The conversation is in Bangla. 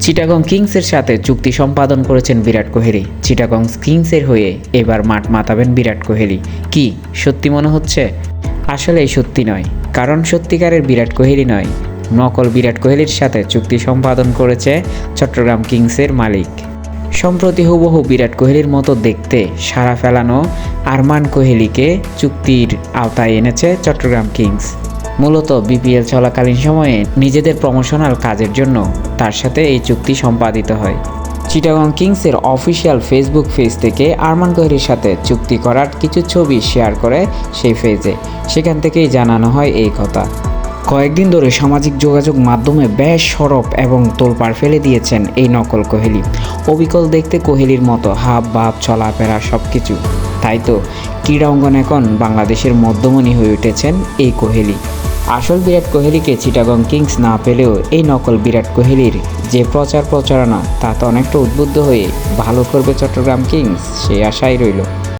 চিটাগং কিংসের সাথে চুক্তি সম্পাদন করেছেন বিরাট কোহলি। চিটাগং কিংসের হয়ে এবার মাঠ মাতাবেন বিরাট কোহলি। কি, সত্যি মনে হচ্ছে? আসলে সত্যি নয়। কারণ সত্যিকারের বিরাট কোহলি নয়। নকল বিরাট কোহলির সাথে চুক্তি সম্পাদন করেছে চট্টগ্রাম কিংসের মালিক। সম্প্রতি হুবহু বিরাট কোহলির মতো দেখতে সারা ফেলানো আরমান কোহলিকে চুক্তির আওতায় এনেছে চট্টগ্রাম কিংস। মূলত বিপিএল চলাকালীন সময়ে নিজেদের প্রমোশনাল কাজের জন্য তার সাথে এই চুক্তি সম্পাদিত হয়। চিটাগং কিংসের অফিসিয়াল ফেসবুক পেজ থেকে আরমান কোহলির সাথে চুক্তি করার কিছু ছবি শেয়ার করে সেই পেজে সেখান থেকেই জানানো হয় এই কথা। কয়েকদিন ধরে সামাজিক যোগাযোগ মাধ্যমে বেশ সরব এবং তোলপাড় ফেলে দিয়েছেন এই নকল কোহলি। অবিকল দেখতে কোহলির মতো হাব, ভাব, চলাফেরা সব কিছু তাই তো ক্রীড়া অঙ্গন এখন বাংলাদেশের মধ্যমণি হয়ে উঠেছেন এই কোহলি। আসল বিরাট কোহলিকে চিটাগং কিংস না পেলেও এই নকল বিরাট কোহলির যে প্রচার প্রচারণা তাতে অনেকটা উদ্বুদ্ধ হয়ে ভালো করবে চট্টগ্রাম কিংস, সেই আশাই রইল।